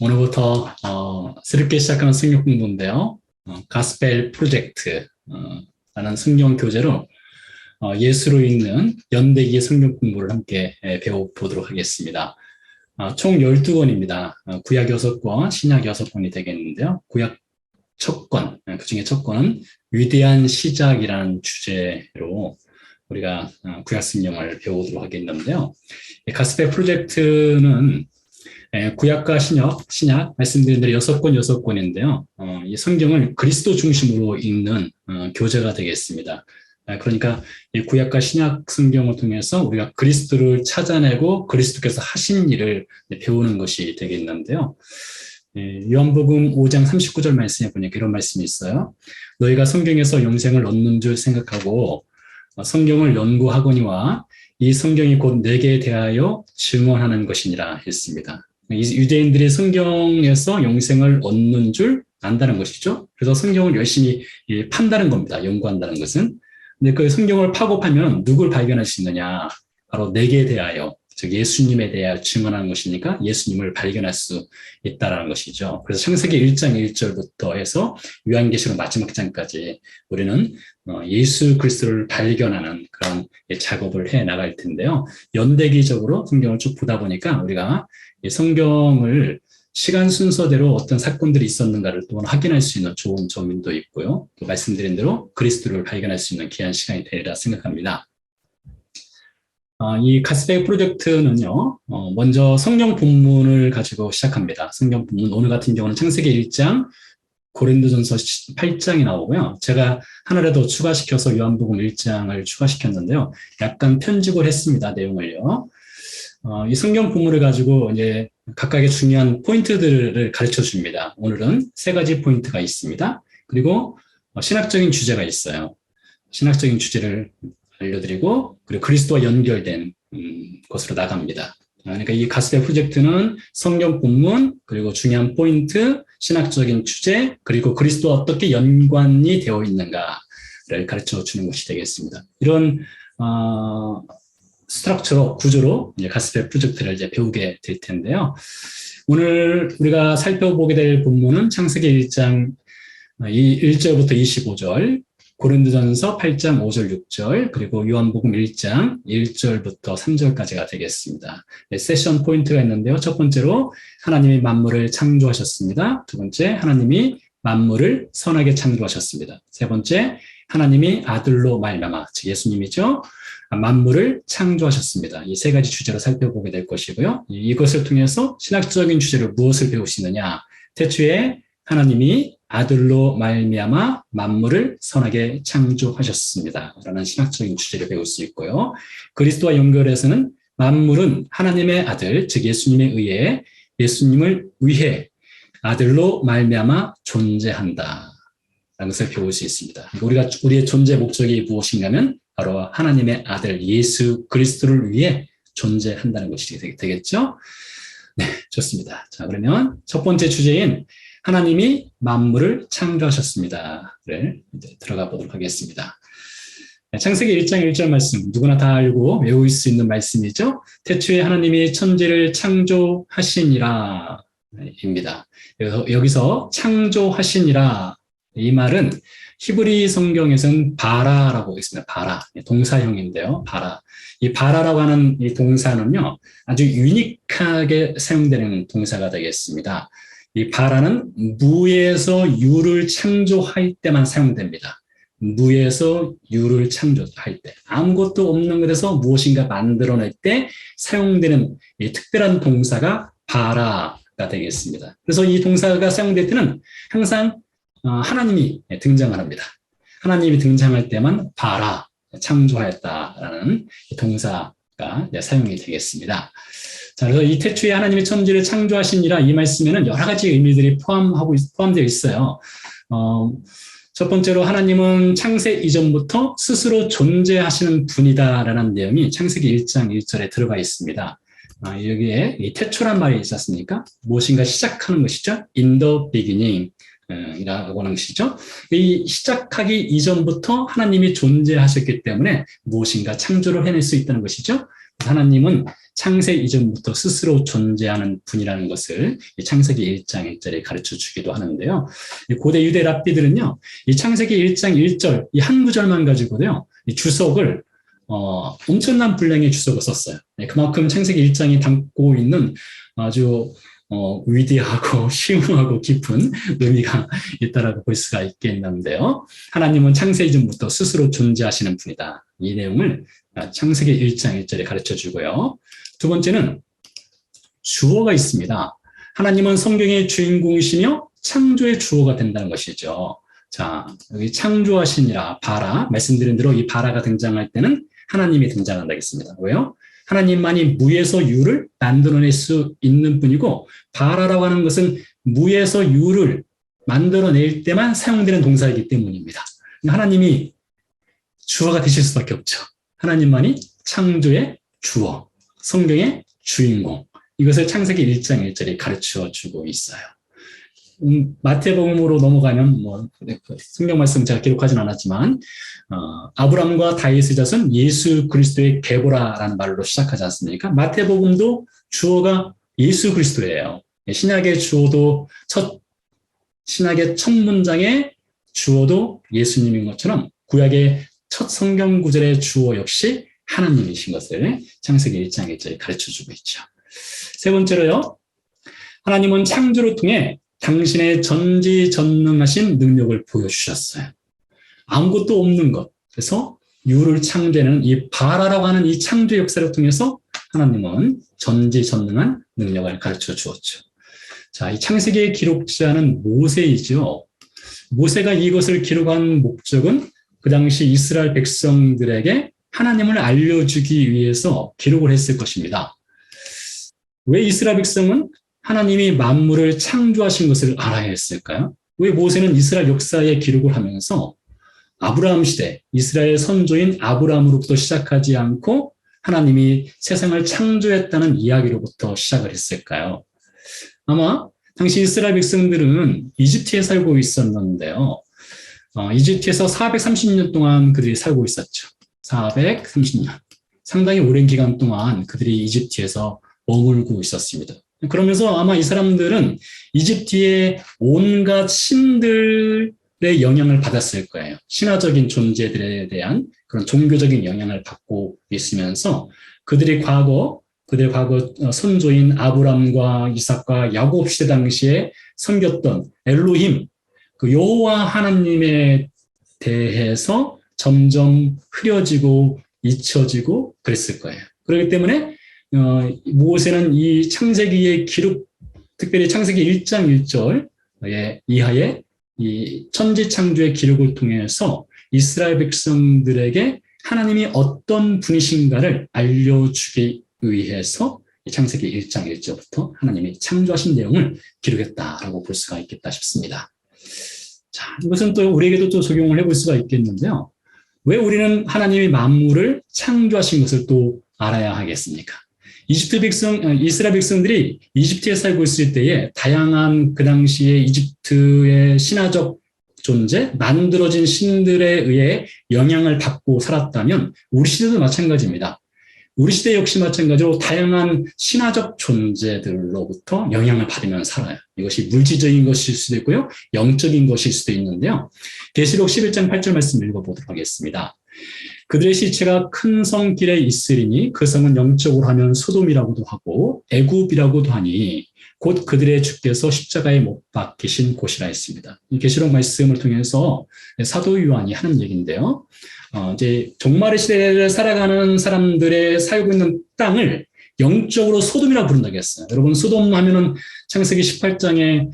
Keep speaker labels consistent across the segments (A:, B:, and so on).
A: 오늘부터 어, 새롭게 시작하는 성경 공부인데요. 어, 가스펠 프로젝트 어, 라는 성경 교재로 어, 예수로 읽는 연대기의 성경 공부를 함께 예, 배워보도록 하겠습니다. 어, 총 12권입니다. 어, 구약 6권, 신약 6권이 되겠는데요. 구약 첫 권, 예, 그 중에 첫 권은 위대한 시작이라는 주제로 우리가 어, 구약 성경을 배워보도록 하겠는데요. 이 가스펠 프로젝트는 예, 구약과 신약, 신약 말씀드린 대로 여섯 권 여섯 권인데요. 어, 이 성경을 그리스도 중심으로 읽는 어, 교재가 되겠습니다. 아, 그러니까 이 구약과 신약 성경을 통해서 우리가 그리스도를 찾아내고 그리스도께서 하신 일을 배우는 것이 되겠는데요. 예, 요한복음 5장 39절 말씀에 보니까 이런 말씀이 있어요. 너희가 성경에서 영생을 얻는 줄 생각하고 어, 성경을 연구하거니와 이 성경이 곧 내게 대하여 증언하는 것이니라 했습니다. 이 유대인들이 성경에서 영생을 얻는 줄 안다는 것이죠. 그래서 성경을 열심히 판다는 겁니다. 연구한다는 것은. 근데 그 성경을 파고 파면 누굴 발견할 수 있느냐? 바로 내게 대하여, 즉 예수님에 대하여 증언하는 것이니까 예수님을 발견할 수 있다라는 것이죠. 그래서 창세기 1장 1절부터 해서 요한계시록 마지막 장까지 우리는 어, 예수 그리스도를 발견하는 그런 작업을 해 나갈 텐데요. 연대기적으로 성경을 쭉 보다 보니까 우리가 성경을 시간 순서대로 어떤 사건들이 있었는가를 또 확인할 수 있는 좋은 점도 있고요. 또 말씀드린 대로 그리스도를 발견할 수 있는 귀한 시간이 되리라 생각합니다. 어, 이 가스백 프로젝트는요, 어, 먼저 성경 본문을 가지고 시작합니다. 성경 본문, 오늘 같은 경우는 창세기 1장, 고린도전서 8장이 나오고요. 제가 하나라도 추가시켜서 요한복음 1장을 추가시켰는데요. 약간 편집을 했습니다. 내용을요. 어, 이 성경 본문을 가지고 이제 각각의 중요한 포인트들을 가르쳐 줍니다. 오늘은 세 가지 포인트가 있습니다. 그리고 어, 신학적인 주제가 있어요. 신학적인 주제를 알려드리고 그리고 그리스도와 연결된 음, 것으로 나갑니다. 그러니까 이 가스펠 프로젝트는 성경 본문 그리고 중요한 포인트, 신학적인 주제 그리고 그리스도와 어떻게 연관이 되어 있는가를 가르쳐 주는 것이 되겠습니다. 이런 어, 스트럭처로 구조로 가스펠 프로젝트를 이제 배우게 될 텐데요. 오늘 우리가 살펴보게 될 본문은 창세기 1장 1절부터 25절, 고린도전서 8장 5절 6절, 그리고 요한복음 1장 1절부터 3절까지가 되겠습니다. 네, 세션 포인트가 있는데요. 첫 번째로 하나님이 만물을 창조하셨습니다. 두 번째 하나님이 만물을 선하게 창조하셨습니다. 세 번째 하나님이 아들로 말미암아 즉 예수님이죠. 만물을 창조하셨습니다. 이 세 가지 주제로 살펴보게 될 것이고요. 이것을 통해서 신학적인 주제로 무엇을 배우시느냐? 태초에 하나님이 아들로 말미암아 만물을 선하게 창조하셨습니다. 라는 신학적인 주제를 배울 수 있고요. 그리스도와 연결해서는 만물은 하나님의 아들, 즉 예수님에 의해 예수님을 위해 아들로 말미암아 존재한다. 라는 것을 배울 수 있습니다. 우리가 우리의 존재 목적이 무엇인가면 바로 하나님의 아들 예수 그리스도를 위해 존재한다는 것이 되겠죠? 네, 좋습니다. 자, 그러면 첫 번째 주제인 하나님이 만물을 창조하셨습니다.를 이제 들어가 보도록 하겠습니다. 네, 창세기 1장 1절 말씀 누구나 다 알고 외울 수 있는 말씀이죠. 태초에 하나님이 천지를 창조하시니라 입니다. 여기서 창조하시니라 이 말은 히브리 성경에서는 바라라고 있습니다. 바라. 동사형인데요. 바라. 이 바라라고 하는 이 동사는요, 아주 유니크하게 사용되는 동사가 되겠습니다. 이 바라는 무에서 유를 창조할 때만 사용됩니다. 무에서 유를 창조할 때 아무것도 없는 것에서 무엇인가 만들어낼 때 사용되는 이 특별한 동사가 바라가 되겠습니다. 그래서 이 동사가 사용될 때는 항상 어, 하나님이 등장을 합니다. 하나님이 등장할 때만 바라, 창조하였다라는 동사 가 사용이 되겠습니다. 자, 그래서 이 태초에 하나님이 천지를 창조하시니라 이 말씀에는 여러 가지 의미들이 포함하고, 포함되어 있어요. 어, 첫 번째로 하나님은 창세 이전부터 스스로 존재하시는 분이다라는 내용이 창세기 1장 1절에 들어가 있습니다. 아, 여기에 이 태초란 말이 있었습니까? 무엇인가 시작하는 것이죠. In the beginning. 이라고 하는 것이죠. 이 시작하기 이전부터 하나님이 존재하셨기 때문에 무엇인가 창조를 해낼 수 있다는 것이죠. 하나님은 창세 이전부터 스스로 존재하는 분이라는 것을 이 창세기 1장 1절에 가르쳐 주기도 하는데요. 이 고대 유대 랍비들은요, 이 창세기 1장 1절 이 한 구절만 가지고도요, 이 주석을 어, 엄청난 분량의 주석을 썼어요. 네, 그만큼 창세기 1장이 담고 있는 아주 어, 위대하고 심오하고 깊은 의미가 있다라고 볼 수가 있겠는데요. 하나님은 창세 이전부터 스스로 존재하시는 분이다. 이 내용을 창세기 1장 1절에 가르쳐 주고요. 두 번째는 주어가 있습니다. 하나님은 성경의 주인공이시며 창조의 주어가 된다는 것이죠. 자, 여기 창조하시니라 바라 말씀드린 대로 이 바라가 등장할 때는 하나님이 등장한다겠습니다. 왜요? 하나님만이 무에서 유를 만들어낼 수 있는 분이고 바라라고 하는 것은 무에서 유를 만들어낼 때만 사용되는 동사이기 때문입니다. 하나님이 주어가 되실 수밖에 없죠. 하나님만이 창조의 주어, 성경의 주인공. 이것을 창세기 1장 1절에 가르쳐 주고 있어요. 음, 마태복음으로 넘어가면 뭐 성경 말씀 제가 기록하진 않았지만 어, 아브람과 다윗의 자손 예수 그리스도의 계보라라는 말로 시작하지 않습니까? 마태복음도 주어가 예수 그리스도예요. 신약의 주어도 첫 신약의 첫 문장의 주어도 예수님인 것처럼 구약의 첫 성경 구절의 주어 역시 하나님이신 것을 창세기 1장 1절에 가르쳐 주고 있죠. 세 번째로요. 하나님은 창조를 통해 당신의 전지전능하신 능력을 보여주셨어요. 아무것도 없는 것. 그래서 유를 창조하는 이 바라라고 하는 이 창조 역사를 통해서 하나님은 전지전능한 능력을 가르쳐 주었죠. 자, 이 창세기의 기록자는 모세이죠. 모세가 이것을 기록한 목적은 그 당시 이스라엘 백성들에게 하나님을 알려주기 위해서 기록을 했을 것입니다. 왜 이스라엘 백성은 하나님이 만물을 창조하신 것을 알아야 했을까요? 왜 모세는 이스라엘 역사의 기록을 하면서 아브라함 시대, 이스라엘 선조인 아브라함으로부터 시작하지 않고 하나님이 세상을 창조했다는 이야기로부터 시작을 했을까요? 아마 당시 이스라엘 백성들은 이집트에 살고 있었는데요. 어, 이집트에서 430년 동안 그들이 살고 있었죠. 430년. 상당히 오랜 기간 동안 그들이 이집트에서 머물고 있었습니다. 그러면서 아마 이 사람들은 이집트의 온갖 신들의 영향을 받았을 거예요. 신화적인 존재들에 대한 그런 종교적인 영향을 받고 있으면서 그들의 과거, 그들의 과거 선조인 아브람과 이삭과 야곱 시대 당시에 섬겼던 엘로힘, 그 여호와 하나님에 대해서 점점 흐려지고 잊혀지고 그랬을 거예요. 그렇기 때문에 어, 모세는 이 창세기의 기록, 특별히 창세기 1장 1절의 이하의 이 천지 창조의 기록을 통해서 이스라엘 백성들에게 하나님이 어떤 분이신가를 알려주기 위해서 창세기 1장 1절부터 하나님이 창조하신 내용을 기록했다라고 볼 수가 있겠다 싶습니다. 자, 이것은 또 우리에게도 또 적용을 해볼 수가 있겠는데요. 왜 우리는 하나님이 만물을 창조하신 것을 또 알아야 하겠습니까? 이집트 백성, 어, 이스라엘 백성들이 이집트에 살고 있을 때에 다양한 그 당시에 이집트의 신화적 존재, 만들어진 신들에 의해 영향을 받고 살았다면 우리 시대도 마찬가지입니다. 우리 시대 역시 마찬가지로 다양한 신화적 존재들로부터 영향을 받으면 살아요. 이것이 물질적인 것일 수도 있고요. 영적인 것일 수도 있는데요. 계시록 11장 8절 말씀 읽어보도록 하겠습니다. 그들의 시체가 큰 성길에 있으리니 그 성은 영적으로 하면 소돔이라고도 하고 애굽이라고도 하니 곧 그들의 주께서 십자가에 못 박히신 곳이라 했습니다. 이 계시록 말씀을 통해서 사도 요한이 하는 얘기인데요. 어, 이제 종말의 시대를 살아가는 사람들의 살고 있는 땅을 영적으로 소돔이라 부른다고 했어요. 여러분 소돔 하면은 창세기 18장에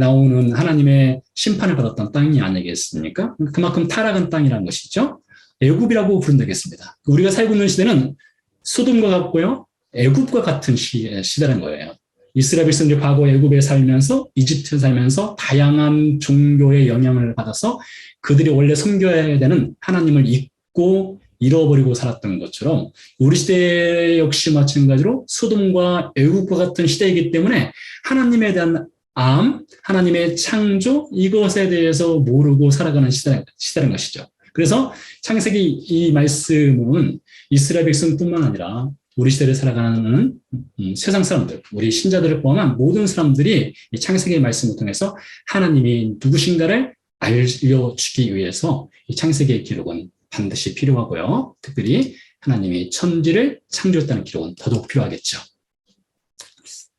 A: 나오는 하나님의 심판을 받았던 땅이 아니겠습니까? 그만큼 타락한 땅이라는 것이죠. 애굽이라고 부른다 겠습니다. 우리가 살고 있는 시대는 소돔과 같고요. 애굽과 같은 시, 시대라는 거예요. 이스라엘 백성들이 과거 애굽에 살면서 이집트에 살면서 다양한 종교의 영향을 받아서 그들이 원래 섬겨야 되는 하나님을 잊고 잃어버리고 살았던 것처럼 우리 시대 역시 마찬가지로 소돔과 애굽과 같은 시대이기 때문에 하나님에 대한 암, 하나님의 창조 이것에 대해서 모르고 살아가는 시대, 시대라는 것이죠. 그래서 창세기 이 말씀은 이스라엘 백성뿐만 아니라 우리 시대를 살아가는 음, 세상 사람들, 우리 신자들을 포함한 모든 사람들이 이 창세기의 말씀을 통해서 하나님이 누구신가를 알려주기 위해서 이 창세기의 기록은 반드시 필요하고요. 특별히 하나님이 천지를 창조했다는 기록은 더더욱 필요하겠죠.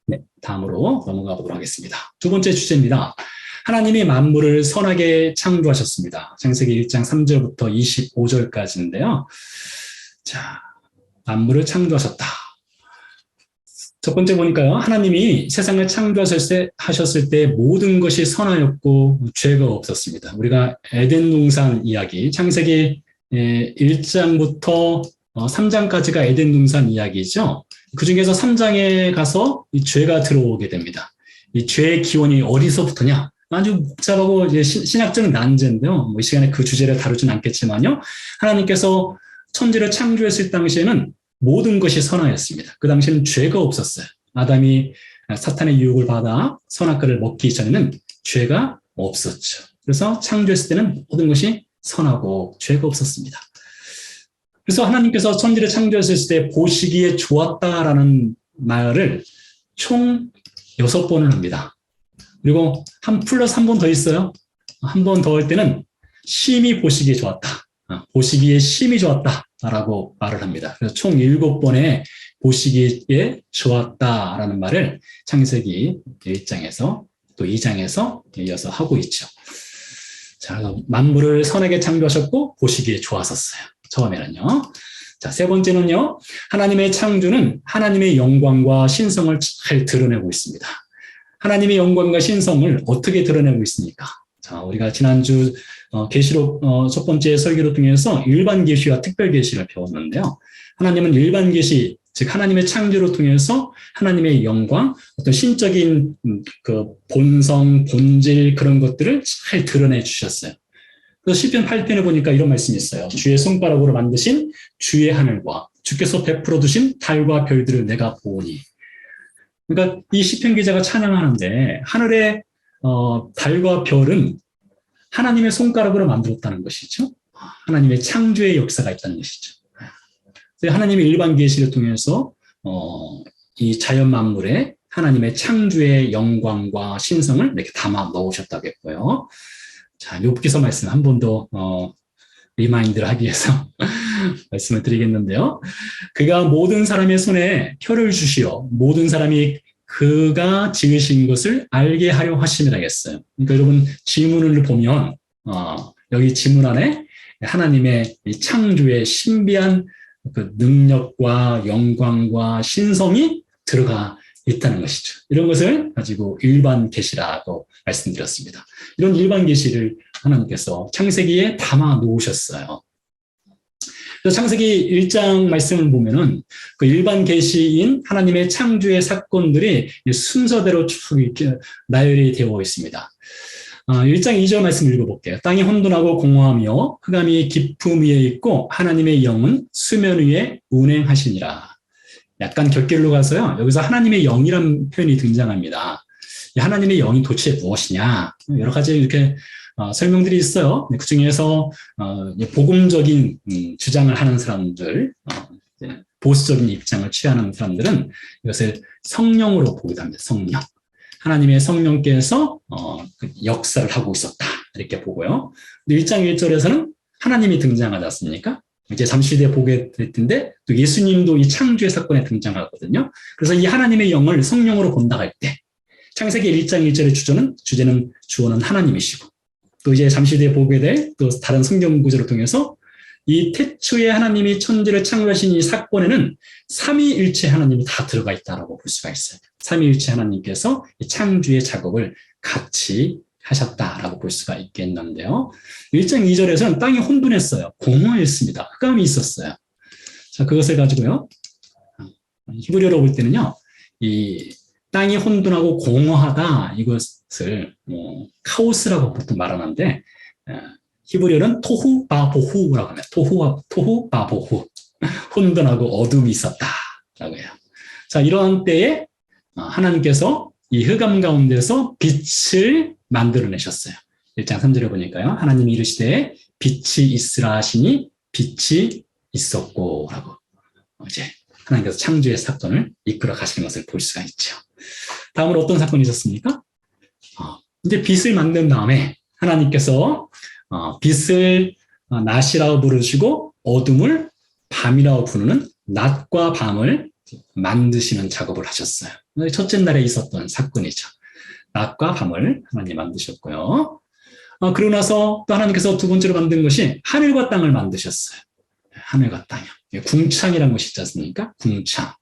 A: 네, 다음으로 넘어가 보도록 하겠습니다. 두 번째 주제입니다. 하나님이 만물을 선하게 창조하셨습니다. 창세기 1장 3절부터 25절까지인데요. 자, 만물을 창조하셨다. 첫 번째 보니까요. 하나님이 세상을 창조하셨을 때, 모든 것이 선하였고 죄가 없었습니다. 우리가 에덴 동산 이야기, 창세기 1장부터 3장까지가 에덴 동산 이야기죠. 그 중에서 3장에 가서 이 죄가 들어오게 됩니다. 이 죄의 기원이 어디서부터냐? 아주 복잡하고 이제 신학적인 난제인데요. 뭐 이 시간에 그 주제를 다루진 않겠지만요. 하나님께서 천지를 창조했을 당시에는 모든 것이 선하였습니다. 그 당시에는 죄가 없었어요. 아담이 사탄의 유혹을 받아 선악과를 먹기 전에는 죄가 없었죠. 그래서 창조했을 때는 모든 것이 선하고 죄가 없었습니다. 그래서 하나님께서 천지를 창조했을 때 보시기에 좋았다라는 말을 총 여섯 번을 합니다. 그리고 한 플러스 한 번 더 있어요. 한 번 더 할 때는 심히 보시기에 좋았다. 어, 보시기에 심히 좋았다 라고 말을 합니다. 그래서 총 일곱 번의 보시기에 좋았다 라는 말을 창세기 1장에서 또 2장에서 이어서 하고 있죠. 자, 만물을 선하게 창조하셨고 보시기에 좋았었어요. 처음에는요. 자, 세 번째는요. 하나님의 창조는 하나님의 영광과 신성을 잘 드러내고 있습니다. 하나님의 영광과 신성을 어떻게 드러내고 있습니까? 자, 우리가 지난주 어, 계시록 어, 첫 번째 설교를 통해서 일반 계시와 특별 계시를 배웠는데요. 하나님은 일반 계시, 즉 하나님의 창조를 통해서 하나님의 영광, 어떤 신적인 음, 그 본성, 본질 그런 것들을 잘 드러내 주셨어요. 그래서 시편 8편에 보니까 이런 말씀이 있어요. 주의 손가락으로 만드신 주의 하늘과 주께서 베풀어 두신 달과 별들을 내가 보니. 그러니까 이 시편 기자가 찬양하는데 하늘의 어, 달과 별은 하나님의 손가락으로 만들었다는 것이죠. 하나님의 창조의 역사가 있다는 것이죠. 하나님의 일반 계시를 통해서 어, 이 자연 만물에 하나님의 창조의 영광과 신성을 이렇게 담아 넣으셨다고 했고요. 자, 욥기서 말씀 한 번 더 어, 리마인드를 하기 위해서 말씀을 드리겠는데요. 그가 모든 사람의 손에 표를 주시어 모든 사람이 그가 지으신 것을 알게 하려 하심이라 했어요. 그러니까 여러분 지문을 보면 어, 여기 지문 안에 하나님의 창조의 신비한 그 능력과 영광과 신성이 들어가 있다는 것이죠. 이런 것을 가지고 일반 계시라고 말씀드렸습니다. 이런 일반 계시를 하나님께서 창세기에 담아 놓으셨어요. 창세기 1장 말씀을 보면은 그 일반 계시인 하나님의 창조의 사건들이 순서대로 쭉 이렇게 나열이 되어 있습니다. 1장 아, 2절 말씀 읽어볼게요. 땅이 혼돈하고 공허하며 흑암이 깊음 위에 있고 하나님의 영은 수면 위에 운행하시니라. 약간 곁길로 가서요. 여기서 하나님의 영이란 표현이 등장합니다. 하나님의 영이 도대체 무엇이냐? 여러 가지 이렇게 어, 설명들이 있어요. 그 중에서 어, 복음적인 음, 주장을 하는 사람들, 어, 보수적인 입장을 취하는 사람들은 이것을 성령으로 보기도 합니다. 성령. 하나님의 성령께서 어, 그 역사를 하고 있었다. 이렇게 보고요. 1장 1절에서는 하나님이 등장하지 않습니까? 이제 잠시 뒤에 보게 될 텐데 또 예수님도 이 창조의 사건에 등장하거든요. 그래서 이 하나님의 영을 성령으로 본다 할 때 창세기 1장 1절의 주제는 주제는 주어는 하나님이시고 또 이제 잠시 뒤에 보게 될 또 다른 성경 구절을 통해서 이 태초에 하나님이 천지를 창조하신 이 사건에는 삼위일체 하나님이 다 들어가 있다라고 볼 수가 있어요. 삼위일체 하나님께서 창조의 작업을 같이 하셨다라고 볼 수가 있겠는데요. 1장 2절에서는 땅이 혼돈했어요. 공허했습니다. 흑암이 있었어요. 자, 그것을 가지고요. 히브리어로 볼 때는요. 이 땅이 혼돈하고 공허하다 이것을 뭐 카오스라고 보통 말하는데 히브리어는 토후 바보후라고 합니다. 토후 토후 바보후 혼돈하고 어둠이 있었다라고 해요. 자 이러한 때에 어, 하나님께서 이 흑암 가운데서 빛을 만들어내셨어요. 1장 3절에 보니까요. 하나님이 이르시되 빛이 있으라 하시니 빛이 있었고 라고 이제 하나님께서 창조의 사건을 이끌어 가시는 것을 볼 수가 있죠. 다음으로 어떤 사건이 있었습니까? 어, 이제 빛을 만든 다음에 하나님께서 어, 빛을 어, 낮이라고 부르시고 어둠을 밤이라고 부르는 낮과 밤을 만드시는 작업을 하셨어요. 첫째 날에 있었던 사건이죠. 낮과 밤을 하나님 만드셨고요. 어, 그러고 나서 또 하나님께서 두 번째로 만든 것이 하늘과 땅을 만드셨어요. 하늘과 땅이요. 예, 궁창이라는 것이 있지 않습니까? 궁창.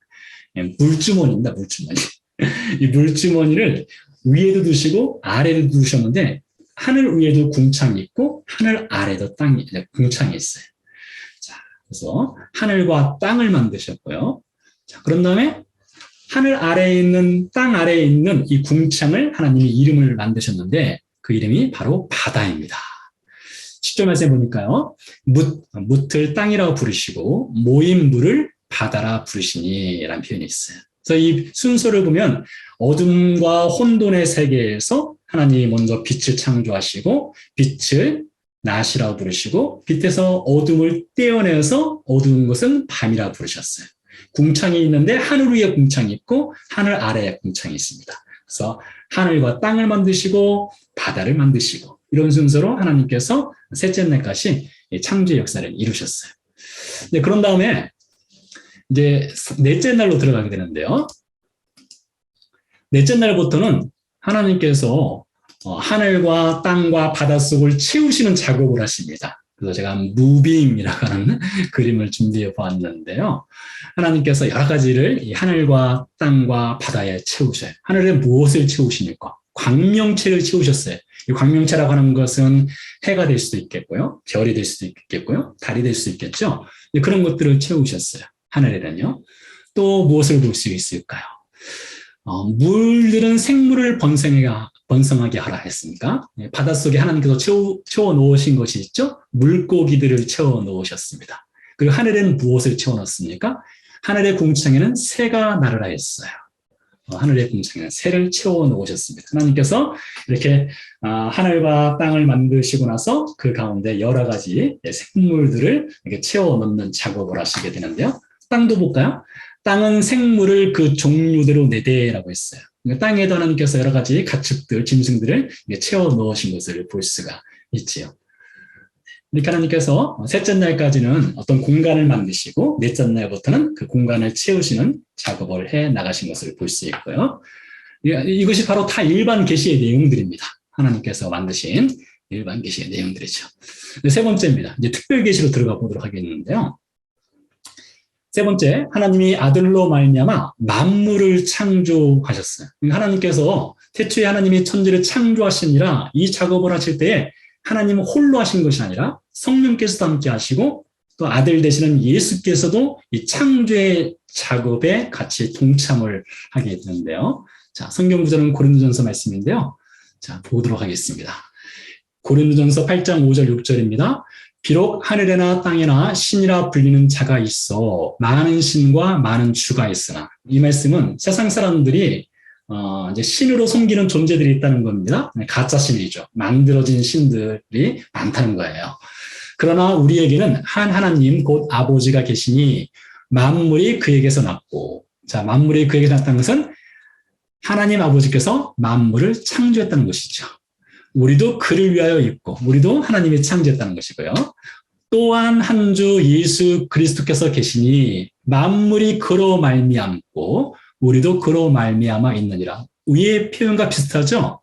A: 예, 물주머니입니다, 물주머니. 이 물주머니를 위에도 두시고 아래도 두셨는데 하늘 위에도 궁창이 있고 하늘 아래도 땅이 궁창이 있어요. 자, 그래서 하늘과 땅을 만드셨고요. 자, 그런 다음에 하늘 아래에 있는 땅 아래에 있는 이 궁창을 하나님이 이름을 만드셨는데 그 이름이 바로 바다입니다. 10절 말씀에 보니까요. 묻, 묻을 땅이라고 부르시고 모인 물을 바다라 부르시니 라는 표현이 있어요. 그래서 이 순서를 보면 어둠과 혼돈의 세계에서 하나님이 먼저 빛을 창조하시고 빛을 낮이라고 부르시고 빛에서 어둠을 떼어내서 어두운 것은 밤이라고 부르셨어요. 궁창이 있는데 하늘 위에 궁창이 있고 하늘 아래에 궁창이 있습니다. 그래서 하늘과 땅을 만드시고 바다를 만드시고 이런 순서로 하나님께서 셋째 날까지 창조의 역사를 이루셨어요. 네, 그런 다음에 이제 넷째 날로 들어가게 되는데요. 넷째 날부터는 하나님께서 어, 하늘과 땅과 바닷속을 채우시는 작업을 하십니다. 그래서 제가 무빙이라고 하는 그림을 준비해 보았는데요. 하나님께서 여러 가지를 이 하늘과 땅과 바다에 채우셔요. 하늘에 무엇을 채우십니까? 광명체를 채우셨어요. 이 광명체라고 하는 것은 해가 될 수도 있겠고요. 별이 될 수도 있겠고요. 달이 될 수도 있겠죠. 그런 것들을 채우셨어요. 하늘에는요. 또 무엇을 볼 수 있을까요? 어, 물들은 생물을 번성해가, 번성하게 하라 했습니까? 네, 바닷속에 하나님께서 채워, 채워 놓으신 것이 있죠? 물고기들을 채워 놓으셨습니다. 그리고 하늘에는 무엇을 채워 넣습니까? 하늘의 궁창에는 새가 날으라 했어요. 어, 하늘의 궁창에는 새를 채워 놓으셨습니다. 하나님께서 이렇게 아, 하늘과 땅을 만드시고 나서 그 가운데 여러 가지 생물들을 이렇게 채워 넣는 작업을 하시게 되는데요. 땅도 볼까요? 땅은 생물을 그 종류대로 내대라고 했어요. 그러니까 땅에도 하나님께서 여러 가지 가축들, 짐승들을 채워 넣으신 것을 볼 수가 있지요. 이렇게 하나님께서 셋째 날까지는 어떤 공간을 만드시고 넷째 날부터는 그 공간을 채우시는 작업을 해 나가신 것을 볼 수 있고요. 이것이 바로 다 일반 계시의 내용들입니다. 하나님께서 만드신 일반 계시의 내용들이죠. 세 번째입니다. 이제 특별 계시로 들어가 보도록 하겠는데요. 세 번째, 하나님이 아들로 말미암아 만물을 창조하셨어요. 하나님께서 태초에 하나님이 천지를 창조하시니라 이 작업을 하실 때에 하나님은 홀로 하신 것이 아니라 성령께서도 함께 하시고 또 아들 되시는 예수께서도 이 창조의 작업에 같이 동참을 하게 되는데요. 자, 성경 구절은 고린도전서 말씀인데요. 자, 보도록 하겠습니다. 고린도전서 8장 5절 6절입니다. 비록 하늘에나 땅에나 신이라 불리는 자가 있어 많은 신과 많은 주가 있으나 이 말씀은 세상 사람들이 어, 이제 신으로 섬기는 존재들이 있다는 겁니다. 가짜 신이죠. 만들어진 신들이 많다는 거예요. 그러나 우리에게는 한 하나님 곧 아버지가 계시니 만물이 그에게서 났고 자 만물이 그에게서 났다는 것은 하나님 아버지께서 만물을 창조했다는 것이죠. 우리도 그를 위하여 있고 우리도 하나님이 창조했다는 것이고요. 또한 한 주 예수 그리스도께서 계시니 만물이 그로 말미암고 우리도 그로 말미암아 있느니라. 위의 표현과 비슷하죠?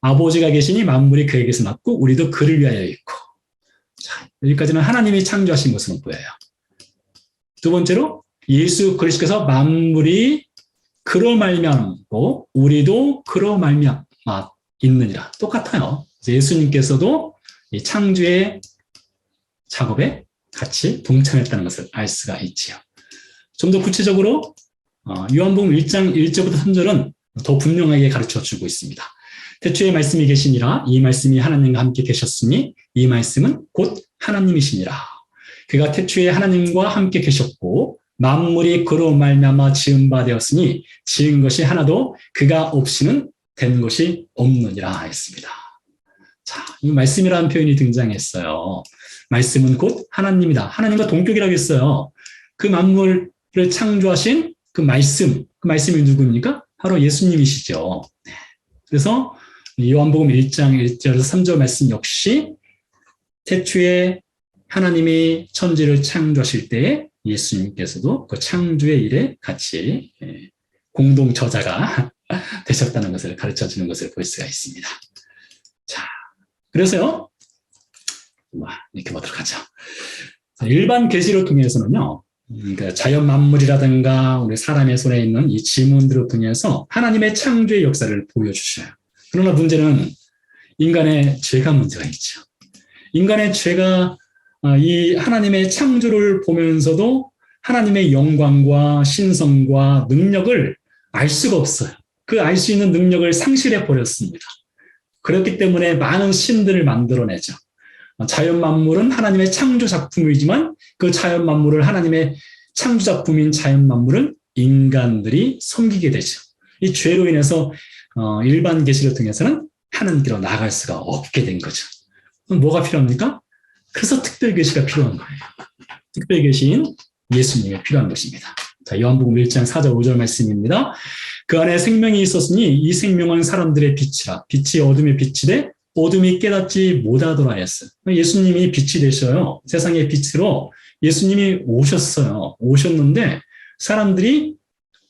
A: 아버지가 계시니 만물이 그에게서 났고 우리도 그를 위하여 있고. 자, 여기까지는 하나님이 창조하신 것으로 보여요. 두 번째로 예수 그리스도께서 만물이 그로 말미암고 우리도 그로 말미암아 있느니라. 똑같아요. 예수님께서도 이 창조의 작업에 같이 동참했다는 것을 알 수가 있지요. 좀 더 구체적으로 어, 요한복음 1장 1절부터 3절은 더 분명하게 가르쳐 주고 있습니다. 태초에 말씀이 계시니라 이 말씀이 하나님과 함께 계셨으니 이 말씀은 곧 하나님이시니라. 그가 태초에 하나님과 함께 계셨고 만물이 그로 말미암아 지은 바 되었으니 지은 것이 하나도 그가 없이는 된 것이 없느니라 했습니다. 자, 이 말씀이라는 표현이 등장했어요. 말씀은 곧 하나님이다. 하나님과 동격이라고 했어요. 그 만물 천지를 창조하신 그 말씀, 그 말씀이 누구입니까? 바로 예수님이시죠. 네. 그래서 요한복음 1장 1절에서 3절 말씀 역시 태초에 하나님이 천지를 창조하실 때에 예수님께서도 그 창조의 일에 같이 예, 공동 저자가 되셨다는 것을 가르쳐 주는 것을 볼 수가 있습니다. 자, 그래서요, 이렇게 보도록 하죠. 일반 계시를 통해서는요, 그러니까 자연 만물이라든가 우리 사람의 손에 있는 이 지문들을 통해서 하나님의 창조의 역사를 보여주셔요. 그러나 문제는 인간의 죄가 문제가 있죠. 인간의 죄가 아, 이 하나님의 창조를 보면서도 하나님의 영광과 신성과 능력을 알 수가 없어요. 그 알 수 있는 능력을 상실해 버렸습니다. 그렇기 때문에 많은 신들을 만들어내죠. 자연 만물은 하나님의 창조 작품이지만 그 자연 만물을 하나님의 창조 작품인 자연 만물은 인간들이 섬기게 되죠. 이 죄로 인해서 어, 일반 계시를 통해서는 하나님께로 나갈 수가 없게 된 거죠. 뭐가 필요합니까? 그래서 특별 계시가 필요한 거예요. 특별 계시인 예수님이 필요한 것입니다. 자, 요한복음 1장 4절 5절 말씀입니다. 그 안에 생명이 있었으니 이 생명은 사람들의 빛이라. 빛이 어둠의 빛이 돼 어둠이 깨닫지 못하더라 했어요. 예수님이 빛이 되셔요. 세상의 빛으로 예수님이 오셨어요. 오셨는데 사람들이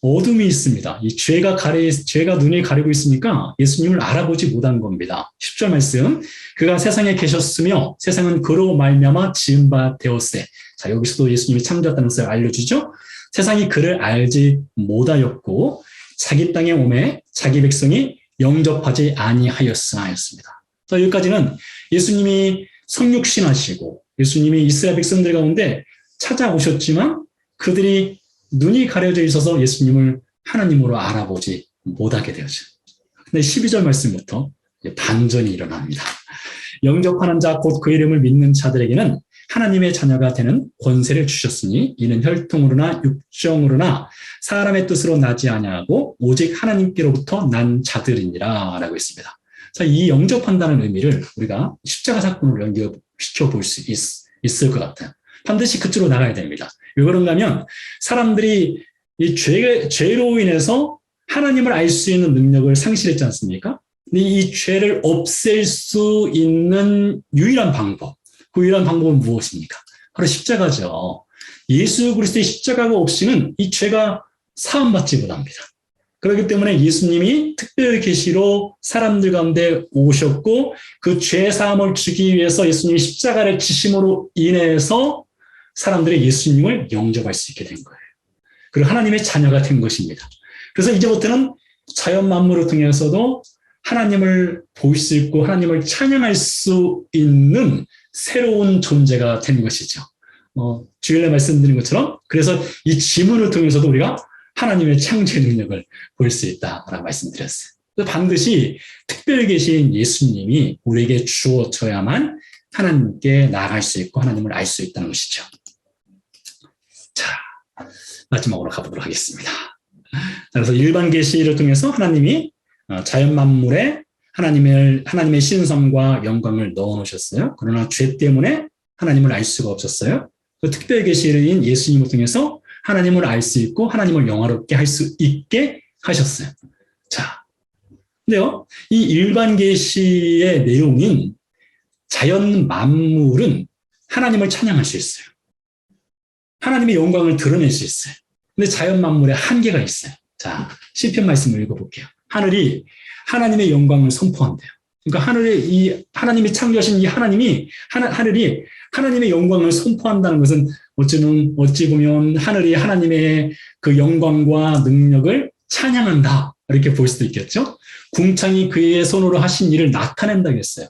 A: 어둠이 있습니다. 이 죄가 가리, 죄가 눈이 가리고 있으니까 예수님을 알아보지 못한 겁니다. 10절 말씀. 그가 세상에 계셨으며 세상은 그로 말미암아 지은 바 되었세. 자, 여기서도 예수님이 창조했다는 것을 알려주죠. 세상이 그를 알지 못하였고 자기 땅에 오매 자기 백성이 영접하지 아니하였으나 하였습니다. 자, 여기까지는 예수님이 성육신하시고 예수님이 이스라엘 백성들 가운데 찾아오셨지만 그들이 눈이 가려져 있어서 예수님을 하나님으로 알아보지 못하게 되었죠. 근데 12절 말씀부터 반전이 일어납니다. 영접하는 자, 곧 그 이름을 믿는 자들에게는 하나님의 자녀가 되는 권세를 주셨으니 이는 혈통으로나 육정으로나 사람의 뜻으로 나지 아니하고 오직 하나님께로부터 난 자들이니라 라고 했습니다. 자, 이 영접한다는 의미를 우리가 십자가 사건으로 연결시켜 볼 수 있을 것 같아요. 반드시 그쪽으로 나가야 됩니다. 왜 그런가 하면 사람들이 이 죄, 죄로 인해서 하나님을 알 수 있는 능력을 상실했지 않습니까? 이 죄를 없앨 수 있는 유일한 방법, 그 유일한 방법은 무엇입니까? 바로 십자가죠. 예수 그리스도의 십자가가 없이는 이 죄가 사함받지 못합니다. 그렇기 때문에 예수님이 특별 계시로 사람들 가운데 오셨고 그 죄 사함을 주기 위해서 예수님이 십자가를 지심으로 인해서 사람들의 예수님을 영접할 수 있게 된 거예요. 그리고 하나님의 자녀가 된 것입니다. 그래서 이제부터는 자연 만물을 통해서도 하나님을 볼 수 있고 하나님을 찬양할 수 있는 새로운 존재가 된 것이죠. 어, 주일에 말씀드린 것처럼 그래서 이 지문을 통해서도 우리가 하나님의 창조의 능력을 볼 수 있다라고 말씀드렸어요. 반드시 특별 계신 예수님이 우리에게 주어져야만 하나님께 나아갈 수 있고 하나님을 알 수 있다는 것이죠. 자, 마지막으로 가보도록 하겠습니다. 그래서 일반 계시를 통해서 하나님이 어, 자연 만물에 하나님을 하나님의 신성과 영광을 넣어 놓으셨어요. 그러나 죄 때문에 하나님을 알 수가 없었어요. 그 특별 계시인 예수님을 통해서 하나님을 알 수 있고 하나님을 영화롭게 할 수 있게 하셨어요. 자, 근데요, 이 일반 계시의 내용인 자연 만물은 하나님을 찬양할 수 있어요. 하나님의 영광을 드러낼 수 있어요. 근데 자연 만물에 한계가 있어요. 자, 시편 말씀을 읽어볼게요. 하늘이 하나님의 영광을 선포한대요. 그러니까 하늘에 이 하나님이 창조하신 이 하나님이 하나, 하늘이 하나님의 영광을 선포한다는 것은 어찌는 어찌 보면 하늘이 하나님의 그 영광과 능력을 찬양한다 이렇게 볼 수도 있겠죠. 궁창이 그의 손으로 하신 일을 나타낸다겠어요.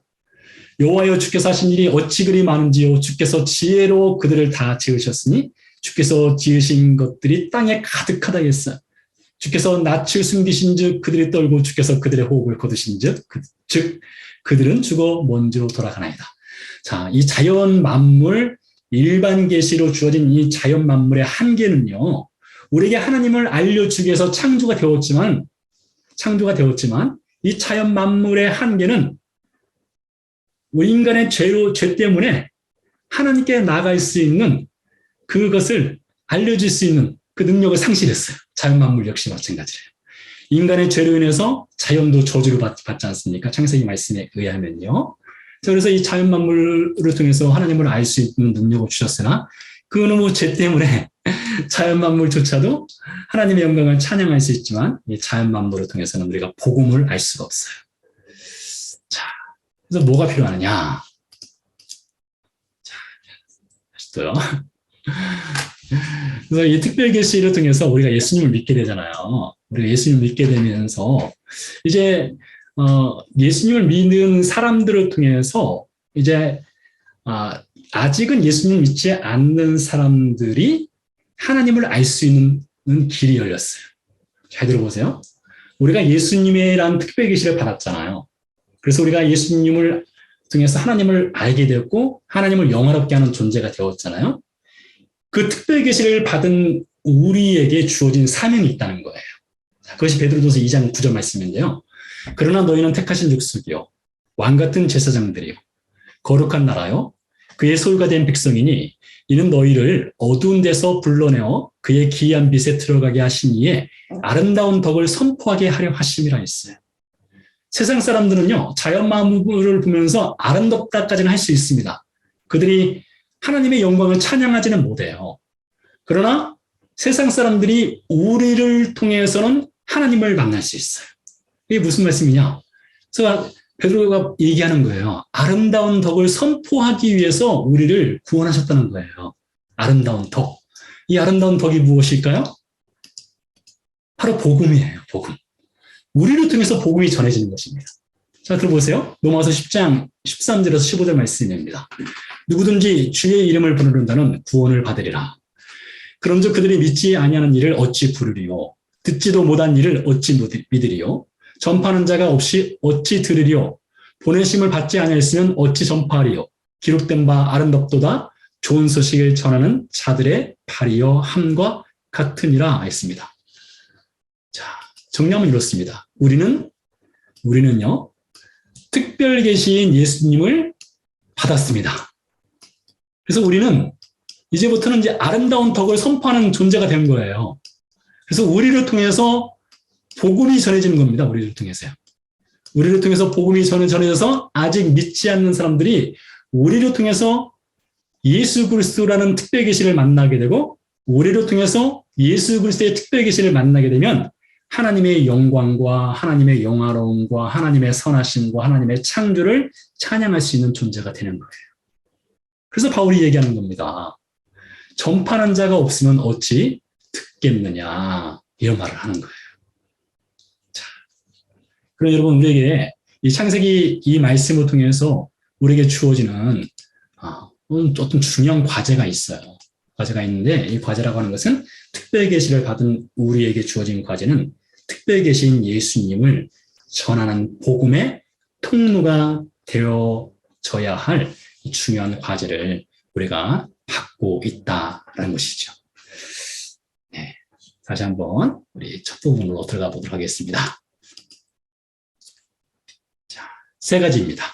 A: 여호와여 주께서 하신 일이 어찌 그리 많은지요 주께서 지혜로 그들을 다 지으셨으니 주께서 지으신 것들이 땅에 가득하다 했어요. 주께서 낯을 숨기신 즉 그들이 떨고 주께서 그들의 호흡을 거두신 즉, 그, 즉 그들은 죽어 먼지로 돌아가나이다. 자, 이 자연 만물 일반 계시로 주어진 이 자연 만물의 한계는요. 우리에게 하나님을 알려주기 위해서 창조가 되었지만 창조가 되었지만 이 자연 만물의 한계는 우리 인간의 죄로 죄 때문에 하나님께 나갈 수 있는 그것을 알려줄 수 있는 그 능력을 상실했어요. 자연 만물 역시 마찬가지래요. 인간의 죄로 인해서 자연도 저주를 받, 받지 않습니까? 창세기 말씀에 의하면요. 자, 그래서 이 자연 만물을 통해서 하나님을 알 수 있는 능력을 주셨으나 그 놈의 죄 때문에 자연 만물조차도 하나님의 영광을 찬양할 수 있지만 이 자연 만물을 통해서는 우리가 복음을 알 수가 없어요. 자, 그래서 뭐가 필요하느냐? 자, 또요. 그래서 이 특별 계시를 통해서 우리가 예수님을 믿게 되잖아요. 우리가 예수님을 믿게 되면서 이제 어, 예수님을 믿는 사람들을 통해서 이제 아, 아직은 예수님을 믿지 않는 사람들이 하나님을 알 수 있는 길이 열렸어요. 잘 들어보세요. 우리가 예수님이란 특별 계시를 받았잖아요. 그래서 우리가 예수님을 통해서 하나님을 알게 되었고 하나님을 영화롭게 하는 존재가 되었잖아요. 그 특별 계시를 받은 우리에게 주어진 사명이 있다는 거예요. 그것이 베드로전서 2장 9절 말씀인데요. 그러나 너희는 택하신 족속이요 왕 같은 제사장들이요 거룩한 나라요 그의 소유가 된 백성이니 이는 너희를 어두운 데서 불러내어 그의 기이한 빛에 들어가게 하신 이에 아름다운 덕을 선포하게 하려 하심이라 했어요. 세상 사람들은요 자연 만물을 보면서 아름답다까지는 할 수 있습니다. 그들이 하나님의 영광을 찬양하지는 못해요. 그러나 세상 사람들이 우리를 통해서는 하나님을 만날 수 있어요. 이게 무슨 말씀이냐? 그래서 베드로가 얘기하는 거예요. 아름다운 덕을 선포하기 위해서 우리를 구원하셨다는 거예요. 아름다운 덕. 이 아름다운 덕이 무엇일까요? 바로 복음이에요. 복음. 우리를 통해서 복음이 전해지는 것입니다. 자, 들어보세요. 로마서 10장 13절에서 15절 말씀입니다. 누구든지 주의 이름을 부르는 자는 구원을 받으리라. 그런즉 그들이 믿지 아니하는 일을 어찌 부르리요? 듣지도 못한 일을 어찌 믿으리요? 전파하는 자가 없이 어찌 들으리요? 보내심을 받지 아니하였으면 어찌 전파하리요? 기록된 바 아름답도다 좋은 소식을 전하는 자들의 발이여 함과 같으니라 했습니다. 자, 정리하면 이렇습니다. 우리는 우리는요 특별 계시인 예수님을 받았습니다. 그래서 우리는 이제부터는 이제 아름다운 덕을 선포하는 존재가 된 거예요. 그래서 우리를 통해서 복음이 전해지는 겁니다. 우리를 통해서요. 우리를 통해서 복음이 전해져서 아직 믿지 않는 사람들이 우리를 통해서 예수 그리스도라는 특별 계시를 만나게 되고 우리를 통해서 예수 그리스도의 특별 계시를 만나게 되면 하나님의 영광과 하나님의 영화로움과 하나님의 선하심과 하나님의 창조를 찬양할 수 있는 존재가 되는 거예요. 그래서 바울이 얘기하는 겁니다. 전파하는 자가 없으면 어찌 듣겠느냐 이런 말을 하는 거예요. 그럼 여러분 우리에게 이 창세기 이 말씀을 통해서 우리에게 주어지는 아, 어떤 중요한 과제가 있어요. 과제가 있는데 이 과제라고 하는 것은 특별 계시를 받은 우리에게 주어진 과제는 특별 계신 예수님을 전하는 복음의 통로가 되어져야 할 중요한 과제를 우리가 받고 있다라는 것이죠. 네, 다시 한번 우리 첫 부분으로 들어가 보도록 하겠습니다. 세 가지입니다.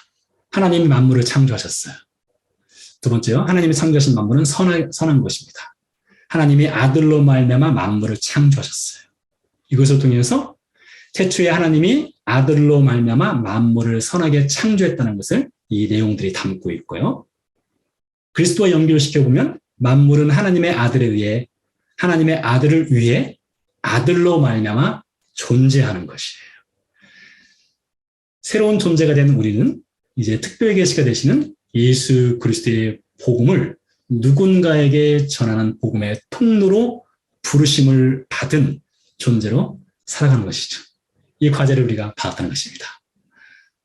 A: 하나님이 만물을 창조하셨어요. 두 번째요. 하나님이 창조하신 만물은 선한, 선한 것입니다. 하나님이 아들로 말미암아 만물을 창조하셨어요. 이것을 통해서 태초에 하나님이 아들로 말미암아 만물을 선하게 창조했다는 것을 이 내용들이 담고 있고요. 그리스도와 연결시켜 보면 만물은 하나님의 아들에 의해 하나님의 아들을 위해 아들로 말미암아 존재하는 것이에요. 새로운 존재가 된 우리는 이제 특별 계시가 되시는 예수 그리스도의 복음을 누군가에게 전하는 복음의 통로로 부르심을 받은 존재로 살아가는 것이죠. 이 과제를 우리가 받았다는 것입니다.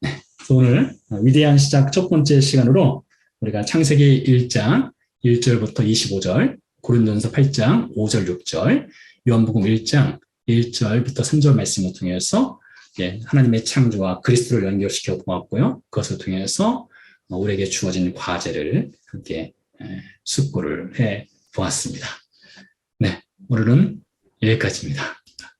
A: 네, 오늘 위대한 시작 첫 번째 시간으로 우리가 창세기 1장 1절부터 25절, 고린도전서 8장 5절 6절, 요한복음 1장 1절부터 3절 말씀을 통해서 예, 하나님의 창조와 그리스도를 연결시켜 보았고요. 그것을 통해서 우리에게 주어진 과제를 함께 예, 숙고를 해 보았습니다. 네, 오늘은 여기까지입니다.